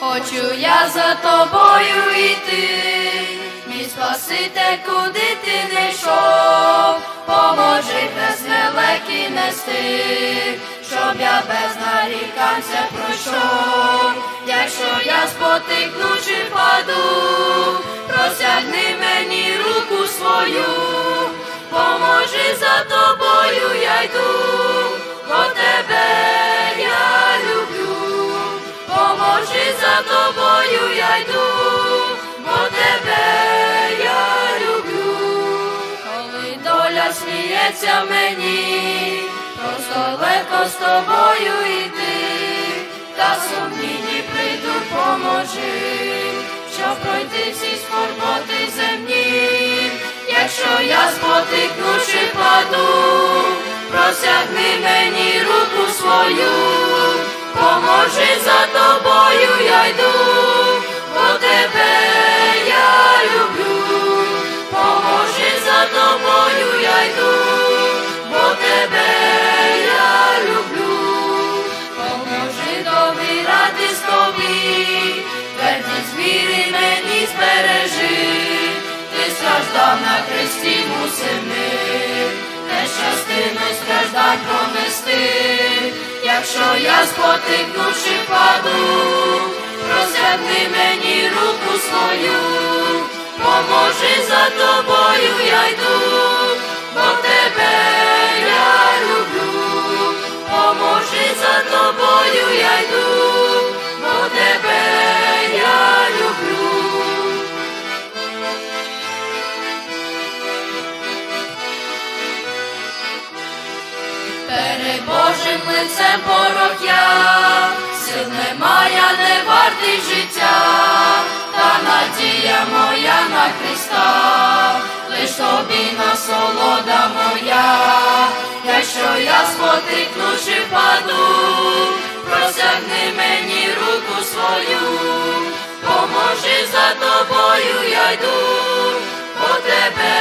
Хочу я за тобою йти, мій Спаситель, куди ти не йшов, поможи хрест великий нести, щоб я без наріканця пройшов, якщо я спотикну чи впаду, просягни мені руку свою, поможи за тобою Поможи за тобою я йду, бо тебе я люблю. Коли доля сміється мені, просто легко з тобою йти, та сумніні прийду, поможи, щоб пройти всі скорботи земні. Якщо я спотикну чи паду, просягни мені Якщо я спотикнувши паду, впаду, мені руку свою, поможи за тобою я йду, Перед Божим лицем порох я, сил немає, не вартий життя, та надія моя на Христа, лиш тобі насолода моя, якщо я спотикну чи впаду, просягни мені руку свою, поможи за тобою я йду, бо тебе